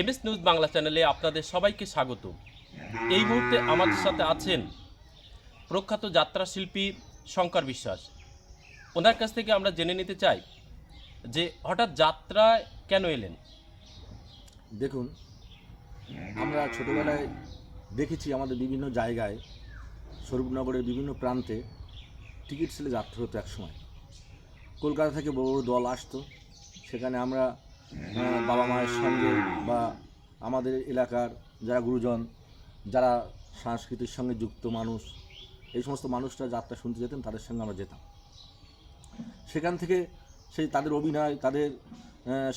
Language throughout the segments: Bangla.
এমএস নিউজ বাংলা চ্যানেলে আপনাদের সবাইকে স্বাগত। এই মুহূর্তে আমাদের সাথে আছেন প্রখ্যাত যাত্রা শিল্পী শঙ্কর বিশ্বাস। ওনার কাছ থেকে আমরা জেনে নিতে চাই যে হঠাৎ যাত্রায় কেন এলেন? দেখুন, আমরা ছোটোবেলায় দেখেছি আমাদের বিভিন্ন জায়গায়, স্বরূপনগরের বিভিন্ন প্রান্তে টিকিট সেলে যাত্রা হতো একসময়। কলকাতা থেকে বড় বড় দল আসতো, সেখানে আমরা বাবা মায়ের সঙ্গে বা আমাদের এলাকার যারা গুরুজন, যারা সংস্কৃতির সঙ্গে যুক্ত মানুষ, এই সমস্ত মানুষরা যাত্রা শুনতে যেতেন, তাদের সঙ্গে আমরা যেতাম। সেখান থেকে সেই তাদের অভিনয়, তাদের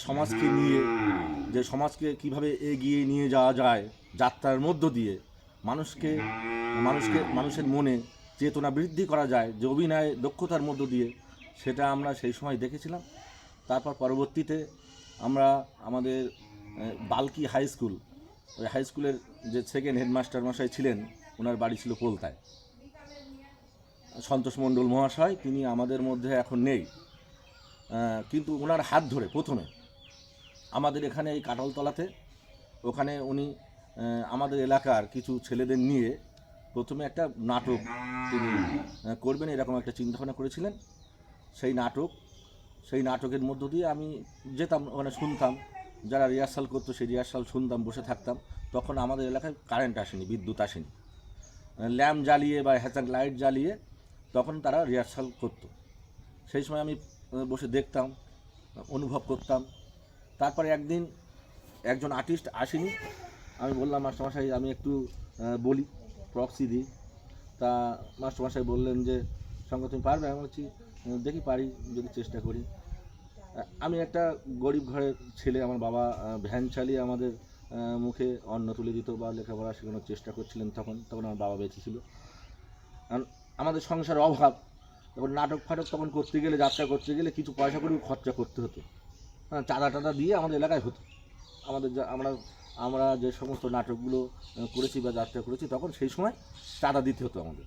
সমাজকে নিয়ে, যে সমাজকে কীভাবে এগিয়ে নিয়ে যাওয়া যায়, যাত্রার মধ্য দিয়ে মানুষকে মানুষকে, মানুষের মনে চেতনা বৃদ্ধি করা যায়, যে অভিনয় দক্ষতার মধ্য দিয়ে, সেটা আমরা সেই সময় দেখেছিলাম। তারপর পরবর্তীতে আমরা আমাদের বালকি হাই স্কুল, ওই হাই স্কুলের যে সেকেন্ড হেডমাস্টার মশাই ছিলেন ওনার বাড়ি ছিল পোলতায় সন্তোষ মণ্ডল মহাশয়, তিনি আমাদের মধ্যে এখন নেই। কিন্তু ওনার হাত ধরে প্রথমে। আমাদের এখানে এই কাটলতলাতে ওখানে উনি আমাদের এলাকার কিছু ছেলেদের নিয়ে প্রথমে একটা নাটক তিনি করবেন, এরকম একটা চিন্তাভাবনা করেছিলেন। সেই নাটক সেই নাটকের মধ্য দিয়ে আমি যেতাম ওখানে শুনতাম যারা রিহার্সাল করতো সেই রিহার্সাল শুনতাম বসে থাকতাম। তখন আমাদের এলাকায় কারেন্ট আসেনি বিদ্যুৎ আসেনি। ল্যাম্প জ্বালিয়ে বা হ্যাচাক লাইট জ্বালিয়ে তখন তারা রিহার্সাল করতো। সেই সময় আমি বসে দেখতাম অনুভব করতাম। তারপরে একদিন একজন আর্টিস্ট আসেনি। আমি বললাম মাস্টারমশাই আমি একটু বলি প্রক্সি দিই। তা মাস্টারমশাই বললেন যে সঙ্গে তুমি পারবে? আমি বলছি "উম, দেখি পারি, যদি চেষ্টা করি। আমি একটা গরিব ঘরের ছেলে, আমার বাবা ভ্যান চালিয়ে আমাদের মুখে অন্ন তুলে দিত বা লেখাপড়া শেখানোর চেষ্টা করছিলেন তখন তখন আমার বাবা বেঁচে ছিল। আমাদের সংসার অভাব তখন নাটক ফাটক তখন করতে গেলে, যাত্রা করতে গেলে কিছু পয়সা করেও খরচা করতে হতো। হ্যাঁ চাঁদা টাদা দিয়ে আমাদের এলাকায় হতো। আমাদের যা, আমরা আমরা যে সমস্ত নাটকগুলো করেছি বা যাত্রা করেছি, তখন সেই সময় চাঁদা দিতে হতো আমাদের।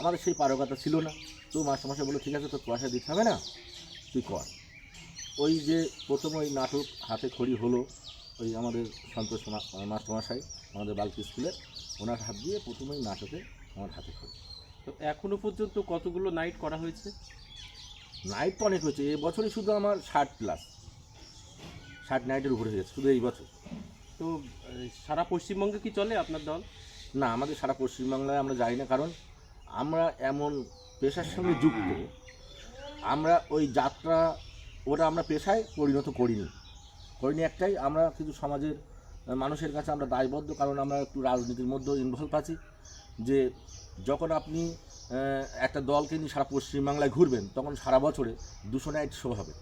আমাদের সেই পারকতা ছিল না। তো মাস্টারমশাই বলল ঠিক আছে তোর পয়সা দিতে হবে না তুই কর। ওই যে প্রথম ওই নাটক হাতে খড়ি হলো ওই আমাদের সন্তোষ মাস্টারমশাই আমাদের বালকি স্কুলের ওনার হাত দিয়ে প্রথম ওই নাটকে আমার হাতে খড়ি। তো এখনও পর্যন্ত কতগুলো নাইট করা হয়েছে? নাইট তো অনেক হয়েছে এবছরই শুধু আমার ষাট প্লাস। ষাট নাইটের উপরে হয়ে গেছে শুধু এই বছর। তো সারা পশ্চিমবঙ্গে কি চলে আপনার দল? না আমাদের সারা পশ্চিমবাংলায় আমরা যাই না কারণ আমরা এমন পেশার সঙ্গে যুক্ত, আমরা ওই যাত্রা, ওটা আমরা পেশায় পরিণত করিনি। করিনি একটাই, আমরা কিন্তু সমাজের মানুষের কাছে আমরা দায়বদ্ধ, কারণ আমরা একটু রাজনীতির মধ্যেও ইনভলভ আছি, যে যখন আপনি একটা দলকে নিয়ে সারা পশ্চিমবাংলায় ঘুরবেন, তখন সারা বছরে দুশো নাইট শো হবে।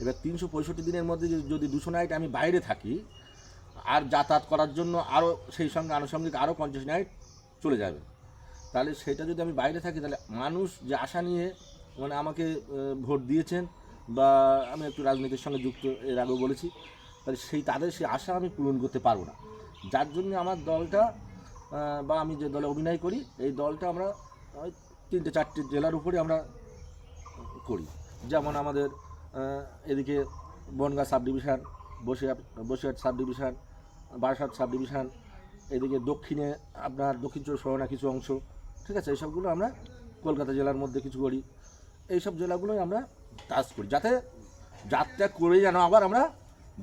এবার তিনশো পঁয়ষট্টি দিনের মধ্যে যদি- দুশো নাইট আমি বাইরে থাকি, আর যাতায়াত করার জন্য আরও সেই সঙ্গে আনুষঙ্গিক আরও পঞ্চাশ নাইট চলে যাবে। তাহলে সেটা যদি আমি বাইরে থাকি, তাহলে মানুষ যে আশা নিয়ে মানে আমাকে ভোট দিয়েছেন বা আমি একটু রাজনীতির সঙ্গে যুক্ত, এর আগেও বলেছি, তাহলে সেই, তাদের সেই আশা আমি পূরণ করতে পারব না। যার জন্য আমার দলটা বা আমি যে দলে অভিনয় করি, এই দলটা আমরা, ওই তিনটে, চারটে জেলার উপরে আমরা করি। যেমন আমাদের এদিকে Bangaon subdivision Basirhat Basirhat subdivision Barasat subdivision এদিকে দক্ষিণে আপনার দক্ষিণ চব্বিশ পরগনা কিছু অংশ ঠিক আছে এইসবগুলো আমরা কলকাতা জেলার মধ্যে কিছু করি। এইসব জেলাগুলোই আমরা কাজ করি যাতে যাত্রা করে যেন আবার আমরা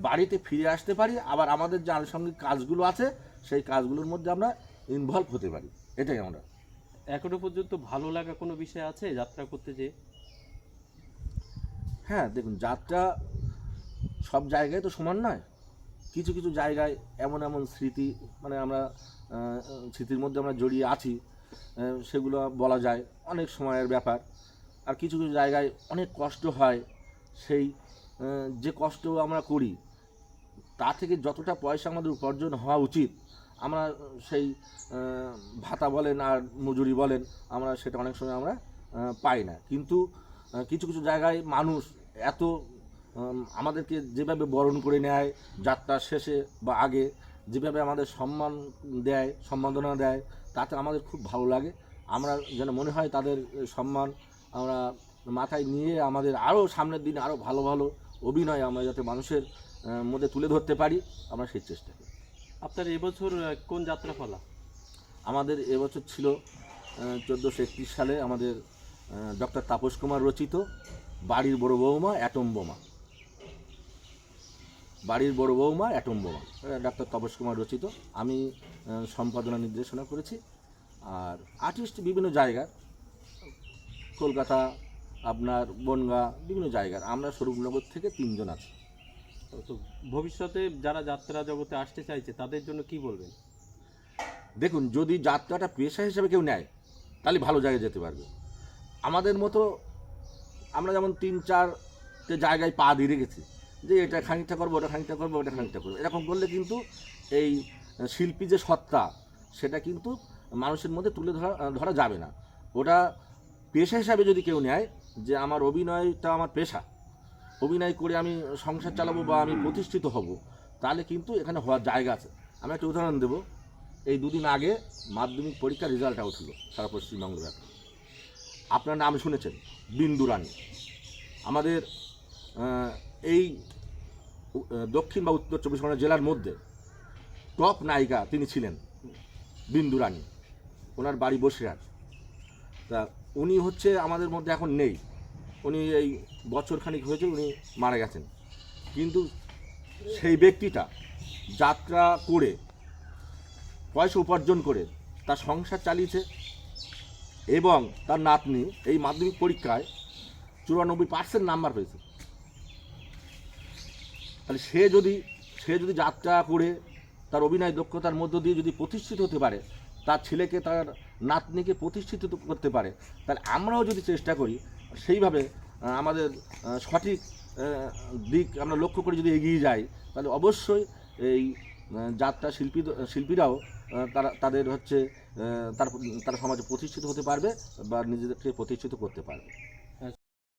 বাড়িতে ফিরে আসতে পারি আবার আমাদের যে আনুষঙ্গিক কাজগুলো আছে সেই কাজগুলোর মধ্যে আমরা ইনভলভ হতে পারি। এটাই আমরা। এখনও পর্যন্ত ভালো লাগা কোনো বিষয় আছে যাত্রা করতে যে হ্যাঁ দেখুন যাত্রা সব জায়গায় তো সমান নয়। কিছু কিছু জায়গায় এমন এমন স্মৃতি মানে আমরা স্মৃতির মধ্যে আমরা জড়িয়ে আছি। সেগুলো বলা যায়। অনেক সময়ের ব্যাপার। আর কিছু কিছু জায়গায় অনেক কষ্ট হয়। সেই যে কষ্ট আমরা করি, তা থেকে যতটা পয়সা আমাদের উপার্জন হওয়া উচিত, আমরা সেই ভাতা বলেন আর মজুরি বলেন, আমরা সেটা অনেক সময় আমরা পাই না। কিন্তু কিছু কিছু জায়গায় মানুষ এত আমাদেরকে যেভাবে বরণ করে নেয়, যাত্রার শেষে বা আগে যেভাবে আমাদের সম্মান দেয় সম্মাননা দেয় তাতে আমাদের খুব ভালো লাগে। আমরা যেন মনে হয় তাদের সম্মান আমরা মাথায় নিয়ে আমাদের আরও সামনের দিনে আরও ভালো ভালো অভিনয় আমরা যাতে মানুষের মধ্যে তুলে ধরতে পারি আমরা সেই চেষ্টা করি। আপনার এবছর কোন যাত্রাপালা? আমাদের এবছর ছিল চোদ্দোশো একত্রিশ সালে আমাদের ডক্টর তাপস কুমার রচিত বাড়ির বড় বৌমা অ্যাটম বোমা। বাড়ির বড় বৌমা অ্যাটম বোমা ডাক্তার তপস কুমার রচিত। আমি সম্পাদনা নির্দেশনা করেছি। আর আর্টিস্ট বিভিন্ন জায়গার কলকাতা আপনার বনগা বিভিন্ন জায়গার আমরা স্বরূপনগর থেকে তিনজন আছি। তো ভবিষ্যতে যারা যাত্রা জগতে আসতে চাইছে তাদের জন্য কি বলবেন? দেখুন যদি যাত্রাটা পেশা হিসেবে কেউ নেয় তাহলে ভালো জায়গায় যেতে পারবে। আমাদের মতো আমরা যেমন তিন চারটে জায়গায় পা দিয়ে রেখেছি যে এটা খানিকটা করব, ওটা খানিকটা করব, ওটা খানিকটা করব। এরকম করলে কিন্তু এই শিল্পী যে সত্তা, সেটা কিন্তু মানুষের মধ্যে তুলে ধরা ধরা যাবে না। ওটা পেশা হিসাবে যদি কেউ নেয়, যে আমার অভিনয়টা আমার পেশা, অভিনয় করে আমি সংসার চালাবো বা আমি প্রতিষ্ঠিত হব, তাহলে কিন্তু এখানে হওয়ার জায়গা আছে। আমি একটা উদাহরণ দেবো। এই দুদিন আগে মাধ্যমিক পরীক্ষার রেজাল্ট আউট হলো সারা পশ্চিমবঙ্গ ব্যাপী। আপনার নাম শুনেছেন, বিন্দু রানী। আমাদের এই দক্ষিণ বা উত্তর চব্বিশ পরগনা জেলার মধ্যে টপ নায়িকা তিনি ছিলেন, বিন্দু রানী। ওনার বাড়ি বসিরহাট। তা উনি হচ্ছে আমাদের মধ্যে এখন নেই। উনি এই বছর খানিক হয়েছে উনি মারা গেছেন। কিন্তু সেই ব্যক্তিটা যাত্রা করে, পয়সা উপার্জন করে তার সংসার চালিয়েছে এবং তার নাতনি এই মাধ্যমিক পরীক্ষায় চুরানব্বই পার্সেন্ট নাম্বার পেয়েছে। তাহলে সে যদি সে যদি যাত্রা করে, তার অভিনয় দক্ষতার মধ্য দিয়ে যদি প্রতিষ্ঠিত হতে পারে, তার ছেলেকে, তার নাতনিকে প্রতিষ্ঠিত করতে পারে, তাহলে আমরাও যদি চেষ্টা করি, সেইভাবে আমাদের সঠিক দিক আমরা লক্ষ্য করে যদি এগিয়ে যাই, তাহলে অবশ্যই এই যাত্রা শিল্পী, শিল্পীরাও তারা, তাদের হচ্ছে তার, তারা সমাজে প্রতিষ্ঠিত হতে পারবে বা নিজেদেরকে প্রতিষ্ঠিত করতে পারবে।